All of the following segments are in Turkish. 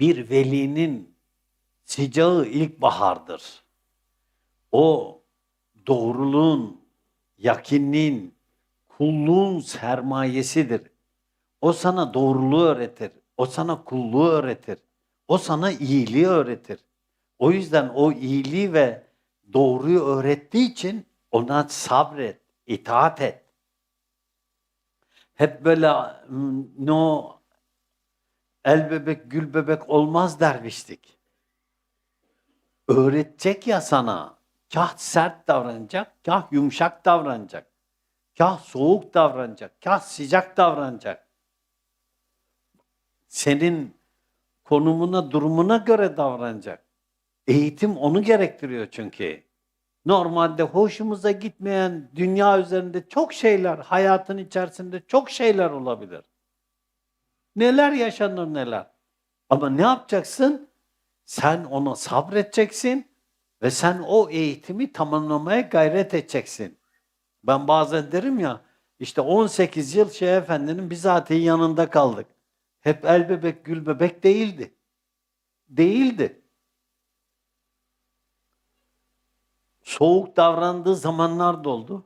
bir velinin sıcağı ilkbahardır. O doğruluğun, yakinliğin, kulluğun sermayesidir. O sana doğruluğu öğretir. O sana kulluğu öğretir. O sana iyiliği öğretir. O yüzden o iyiliği ve doğruyu öğrettiği için ona sabret, itaat et. Hep böyle mm, no el bebek gül bebek olmaz dervişlik. Öğretecek ya sana. Kah sert davranacak, kah yumuşak davranacak. Kah soğuk davranacak, kah sıcak davranacak. Senin konumuna, durumuna göre davranacak. Eğitim onu gerektiriyor çünkü. Normalde hoşumuza gitmeyen dünya üzerinde çok şeyler, hayatın içerisinde çok şeyler olabilir. Neler yaşanır neler. Ama ne yapacaksın? Sen ona sabredeceksin ve sen o eğitimi tamamlamaya gayret edeceksin. Ben bazen derim ya, işte 18 yıl Şeyh Efendi'nin bizatihi yanında kaldık. Hep el bebek gül bebek değildi. Değildi. Soğuk davrandığı zamanlar da oldu.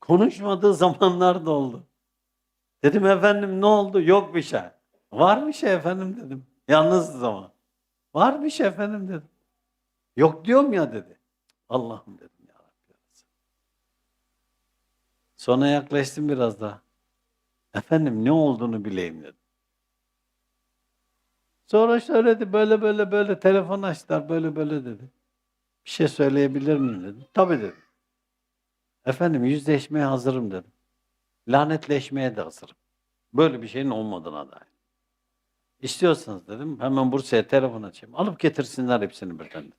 Konuşmadığı zamanlar da oldu. Dedim efendim ne oldu? Yok bir şey. Var bir şey efendim dedim. Yalnız zaman. Var bir şey efendim dedim. Yok diyorum ya dedi. Allah'ım dedim ya Rabbi. Sonra yaklaştım biraz daha. Efendim ne olduğunu bileyim dedim. Sonra söyledi böyle böyle böyle telefon açtılar böyle böyle dedi. Bir şey söyleyebilir miyim dedim. Tabii dedim. Efendim yüzleşmeye hazırım dedim. Lanetleşmeye de hazırım. Böyle bir şeyin olmadığına dair. İstiyorsanız dedim hemen Bursa'ya telefon açayım. Alıp getirsinler hepsini birden dedim.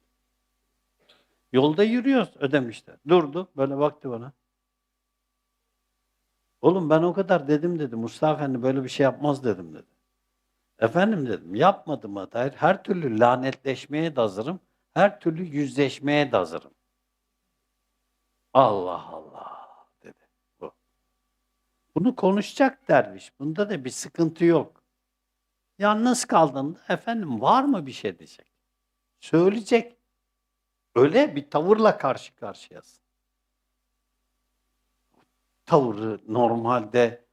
Yolda yürüyoruz ödemişler. Durdu böyle baktı bana. Oğlum ben o kadar dedim dedi. Mustafa Efendi böyle bir şey yapmaz dedim dedi. Efendim dedim yapmadığıma dair her türlü lanetleşmeye de hazırım. Her türlü yüzleşmeye de hazırım. Allah Allah dedi bu. Bunu konuşacak derviş. Bunda da bir sıkıntı yok. Yalnız kaldığında efendim var mı bir şey diyecek. Söyleyecek. Öyle bir tavırla karşı karşıyasın. Tavırı normalde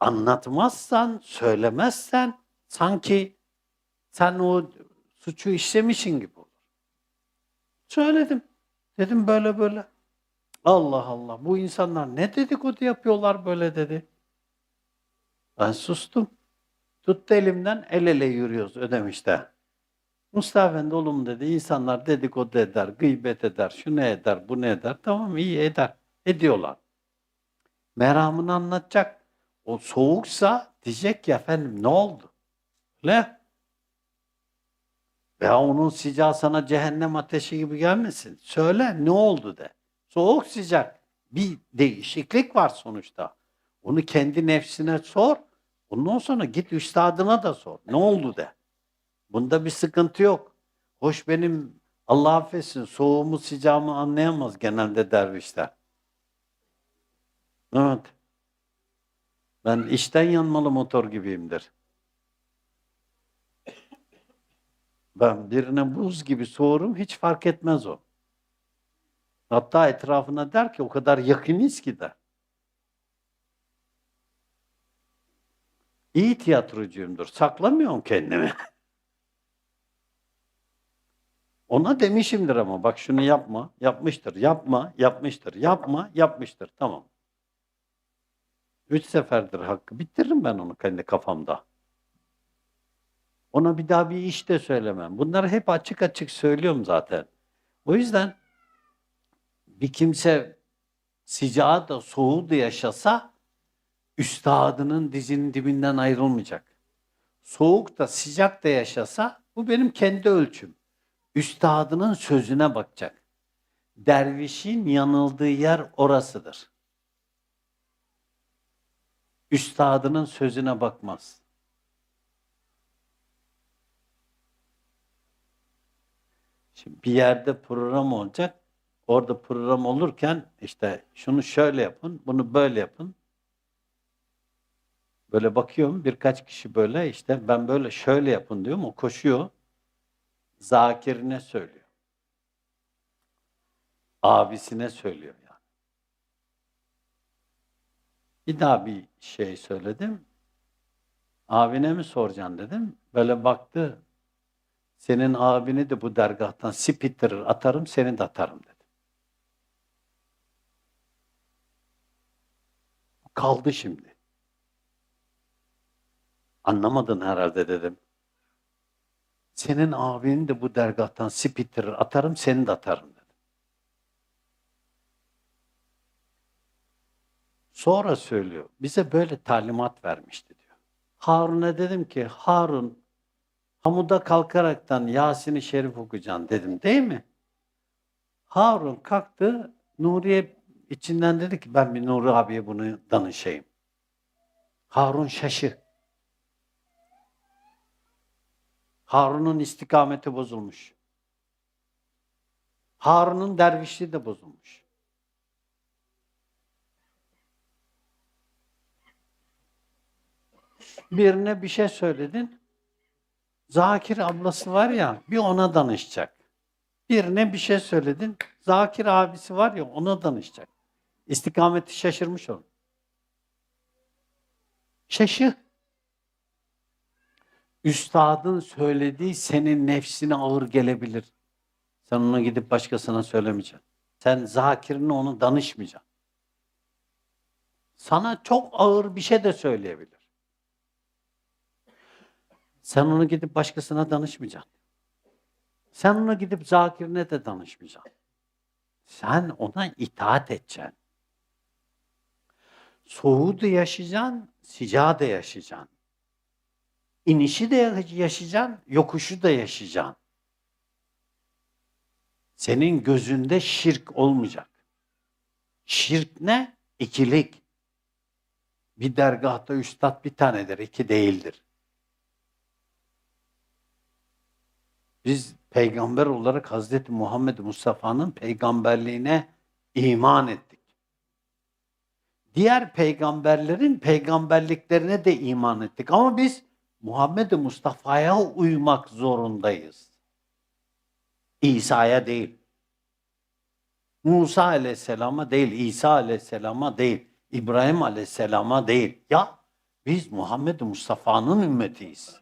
anlatmazsan, söylemezsen sanki sen o suçu işlemişin gibi olur. Söyledim. Dedim böyle böyle. Allah Allah bu insanlar ne dedikodu yapıyorlar böyle dedi. Ben sustum. Tuttu elimden el ele yürüyoruz ödemişte. Mustafa Efendi oğlum dedi insanlar dedikodu eder, gıybet eder, şu ne eder, bu ne eder. Tamam iyi eder. Ediyorlar. Meramını anlatacak. O soğuksa diyecek ki efendim ne oldu? Ne? Veya onun sıcağı sana cehennem ateşi gibi gelmesin. Söyle ne oldu de. Soğuk sıcak. Bir değişiklik var sonuçta. Onu kendi nefsine sor. Ondan sonra git üstadına da sor. Ne oldu de. Bunda bir sıkıntı yok. Hoş benim Allah affetsin soğuğumu sıcağımı anlayamaz genelde dervişler. Evet. Ben içten yanmalı motor gibiyimdir. Ben birine buz gibi soğurum hiç fark etmez o. Hatta etrafına der ki o kadar yakınız ki der. İyi tiyatrocuyumdur. Saklamıyorum kendimi. Ona demişimdir ama bak şunu yapma, yapmıştır, yapma, yapmıştır, yapma, yapmıştır. Tamam. Üç seferdir hakkı. Bitiririm ben onu kendi kafamda. Ona bir daha bir iş de söylemem. Bunları hep açık açık söylüyorum zaten. O yüzden bir kimse sıcağı da soğuğu da yaşasa üstadının dizinin dibinden ayrılmayacak. Soğuk da sıcak da yaşasa bu benim kendi ölçüm. Üstadının sözüne bakacak. Dervişin yanıldığı yer orasıdır. Üstadının sözüne bakmaz. Şimdi bir yerde program olacak. Orada program olurken işte şunu şöyle yapın, bunu böyle yapın. Böyle bakıyorum birkaç kişi böyle işte ben böyle şöyle yapın diyorum. O koşuyor. Zakirine söylüyor. Abisine söylüyor yani. Bir daha bir şey söyledim. Abine mi soracaksın dedim. Böyle baktı. Senin abini de bu dergahtan spittirir atarım seni de atarım dedi. Kaldı şimdi. Anlamadın herhalde dedim. Senin abini de bu dergahtan spittirir atarım seni de atarım dedim. Sonra söylüyor. Bize böyle talimat vermişti diyor. Harun'a dedim ki Harun hamuda kalkaraktan Yasin-i Şerif okuyacaksın dedim değil mi? Harun kalktı Nuriye içinden dedi ki ben bir Nuri abiye bunu danışayım. Harun şaşı. Harun'un istikameti bozulmuş. Harun'un dervişliği de bozulmuş. Birine bir şey söyledin. Zakir ablası var ya bir ona danışacak. Birine bir şey söyledin. Zakir abisi var ya ona danışacak. İstikameti şaşırmış onun. Şaşı. Üstadın söylediği senin nefsine ağır gelebilir. Sen onu gidip başkasına söylemeyeceksin. Sen zakirine onu danışmayacaksın. Sana çok ağır bir şey de söyleyebilir. Sen onu gidip başkasına danışmayacaksın. Sen ona gidip zakirine de danışmayacaksın. Sen ona itaat edeceksin. Soğuğu da yaşayacaksın, sıcağı da yaşayacaksın. İnişi de yaşayacaksın, yokuşu da yaşayacaksın. Senin gözünde şirk olmayacak. Şirk ne? İkilik. Bir dergahta üstad bir tanedir, iki değildir. Biz peygamber olarak Hazreti Muhammed Mustafa'nın peygamberliğine iman ettik. Diğer peygamberlerin peygamberliklerine de iman ettik. Ama biz Muhammed Mustafa'ya uymak zorundayız. İsa'ya değil. Musa aleyhisselama değil, İsa aleyhisselama değil, İbrahim aleyhisselama değil. Ya biz Muhammed Mustafa'nın ümmetiyiz.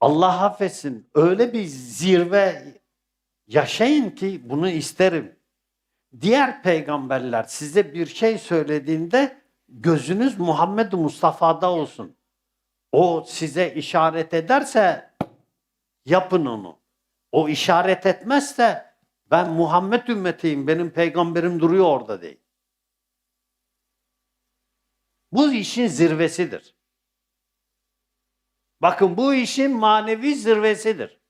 Allah affetsin öyle bir zirve yaşayın ki bunu isterim. Diğer peygamberler size bir şey söylediğinde gözünüz Muhammed Mustafa'da olsun. O size işaret ederse yapın onu. O işaret etmezse ben Muhammed ümmetiyim, benim peygamberim duruyor orada değil. Bu işin zirvesidir. Bakın bu işin manevi zirvesidir.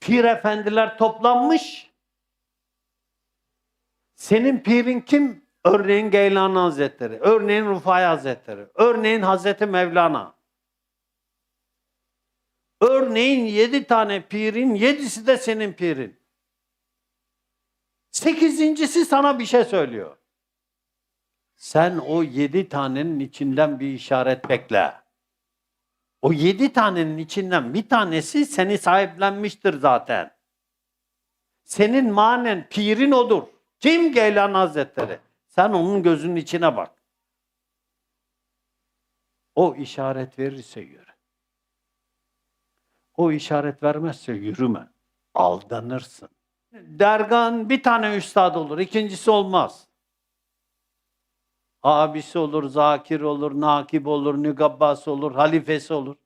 Pir efendiler toplanmış. Senin pirin kim? Örneğin Geylani Hazretleri, örneğin Rufai Hazretleri, örneğin Hazreti Mevlana. Örneğin yedi tane pirin, yedisi de senin pirin. Sekizincisi sana bir şey söylüyor. Sen o yedi tanenin içinden bir işaret bekle. O yedi tanenin içinden bir tanesi seni sahiplenmiştir zaten. Senin manen pirin odur. Kim Geylan Hazretleri? Sen onun gözünün içine bak. O işaret verirse yürü. O işaret vermezse yürüme. Aldanırsın. Dergan bir tane üstad olur, ikincisi olmaz. Abisi olur, zakir olur, nakip olur, nügabbas olur, halifesi olur.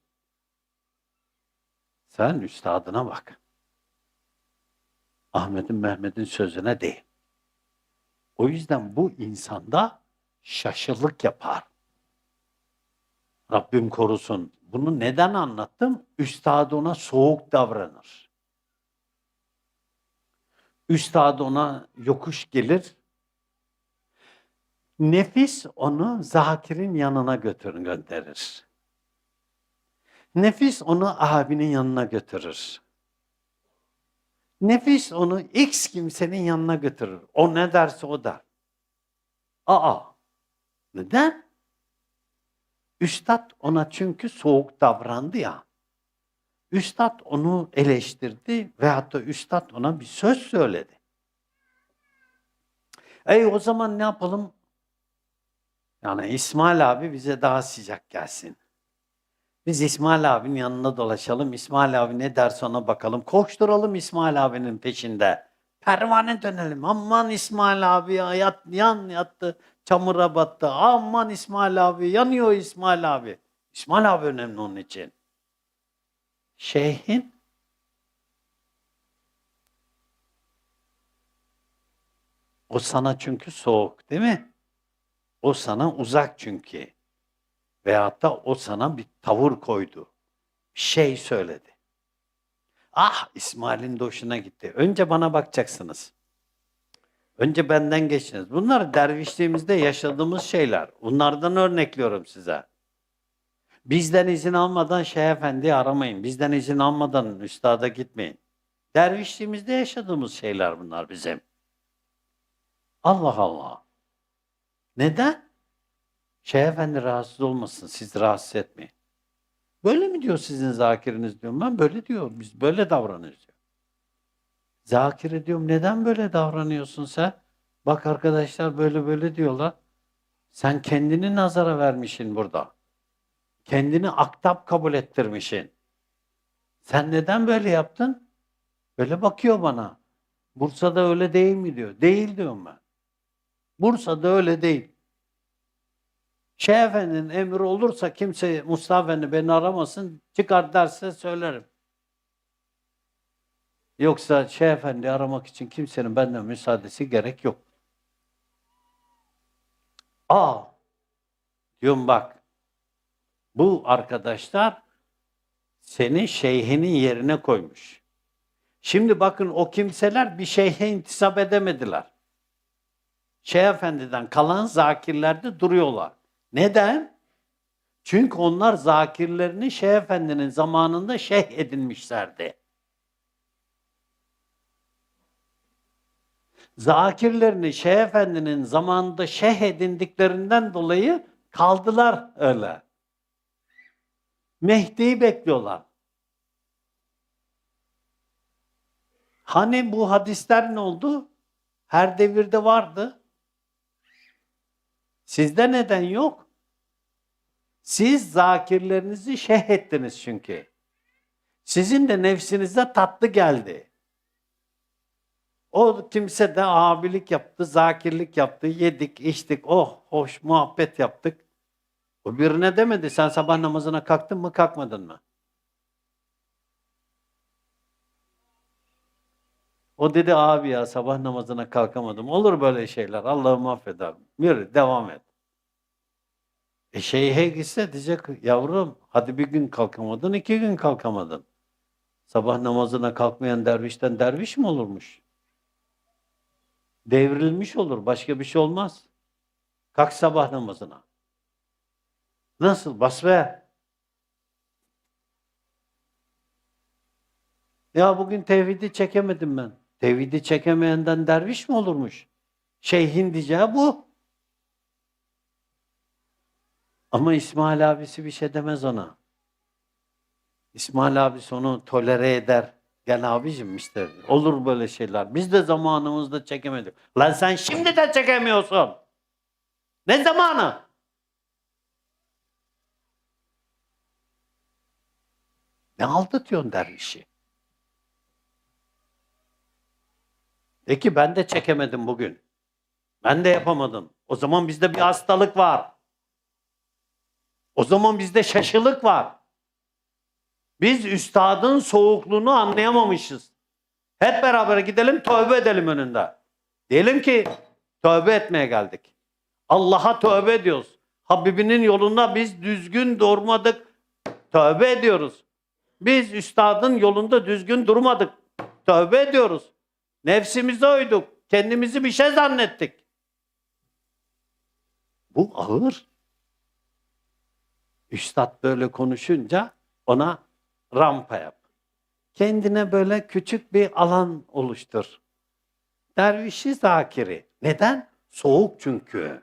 Sen üstadına bak. Ahmet'in Mehmet'in sözüne değil. O yüzden bu insanda şaşılık yapar. Rabbim korusun. Bunu neden anlattım? Üstad ona soğuk davranır. Üstad ona yokuş gelir. Nefis onu Zakir'in yanına götür gönderir. Nefis onu abinin yanına götürür. Nefis onu X kimsenin yanına götürür. O ne derse o der. Aa, neden? Üstad ona çünkü soğuk davrandı ya. Üstad onu eleştirdi veyahut da üstad ona bir söz söyledi. Ey o zaman ne yapalım? Yani İsmail abi bize daha sıcak gelsin. Biz İsmail abinin yanına dolaşalım. İsmail abi ne derse ona bakalım. Koşturalım İsmail abinin peşinde. Pervane dönelim. Aman İsmail abi ya yat, yan yattı. Çamura battı. Aman İsmail abi yanıyor İsmail abi. İsmail abi önemli onun için. Şeyhin o sana çünkü soğuk değil mi? O sana uzak çünkü. Veyahut da o sana bir tavır koydu. Bir şey söyledi. Ah İsmail'in de hoşuna gitti. Önce bana bakacaksınız. Önce benden geçiniz. Bunlar dervişliğimizde yaşadığımız şeyler. Bunlardan örnekliyorum size. Bizden izin almadan Şeyh Efendi'yi aramayın. Bizden izin almadan üstada gitmeyin. Dervişliğimizde yaşadığımız şeyler bunlar bizim. Allah Allah. Neden? Şeyh Efendi rahatsız olmasın, siz rahatsız etmeyin. Böyle mi diyor sizin zakiriniz diyorum. Ben böyle diyor, biz böyle davranıyoruz diyor. Zakire diyorum, neden böyle davranıyorsun sen? Bak arkadaşlar böyle böyle diyorlar. Sen kendini nazara vermişsin burada. Kendini aktap kabul ettirmişsin. Sen neden böyle yaptın? Böyle bakıyor bana. Bursa'da öyle değil mi diyor. Değil diyorum ben. Bursa'da öyle değil. Şeyh Efendi'nin emri olursa kimse Mustafa Efendi beni aramasın, çıkar derse söylerim. Yoksa Şeyh Efendi aramak için kimsenin benden müsaadesi gerek yok. Aa, diyorum bak, bu arkadaşlar seni şeyhinin yerine koymuş. Şimdi bakın o kimseler bir şeyhe intisap edemediler. Şeyh Efendi'den kalan zakirlerde duruyorlar. Neden? Çünkü onlar zakirlerini Şeyh Efendi'nin zamanında şeyh edinmişlerdi. Zakirlerini Şeyh Efendi'nin zamanında şeyh edindiklerinden dolayı kaldılar öyle. Mehdi'yi bekliyorlar. Hani bu hadisler ne oldu? Her devirde vardı. Sizde neden yok? Siz zakirlerinizi şeyh ettiniz çünkü. Sizin de nefsinize tatlı geldi. O kimse de abilik yaptı, zakirlik yaptı, yedik, içtik, oh hoş muhabbet yaptık. O birine demedi sen sabah namazına kalktın mı kalkmadın mı? O dedi abi ya sabah namazına kalkamadım. Olur böyle şeyler. Allah'ım affeder. Yürü devam et. E şeyhe gitse diyecek yavrum hadi bir gün kalkamadın iki gün kalkamadın. Sabah namazına kalkmayan dervişten derviş mi olurmuş? Devrilmiş olur. Başka bir şey olmaz. Kalk sabah namazına. Nasıl? Bas be. Ya bugün tevhidi çekemedim ben. Tevhidi çekemeyenden derviş mi olurmuş? Şeyhin diyeceği bu. Ama İsmail abisi bir şey demez ona. İsmail abisi onu tolere eder. Gel abicim işte olur böyle şeyler. Biz de zamanımızda çekemedik. Lan sen şimdi de çekemiyorsun. Ne zamanı? Ne aldatıyorsun dervişi? De ki ben de çekemedim bugün. Ben de yapamadım. O zaman bizde bir hastalık var. O zaman bizde şaşılık var. Biz üstadın soğukluğunu anlayamamışız. Hep beraber gidelim tövbe edelim önünde. Diyelim ki tövbe etmeye geldik. Allah'a tövbe ediyoruz. Habibinin yolunda biz düzgün durmadık. Tövbe ediyoruz. Biz üstadın yolunda düzgün durmadık. Tövbe ediyoruz. Nefsimize uyduk. Kendimizi bir şey zannettik. Bu ağır. Üstad böyle konuşunca ona rampa yap. Kendine böyle küçük bir alan oluştur. Dervişi zakiri. Neden? Soğuk çünkü.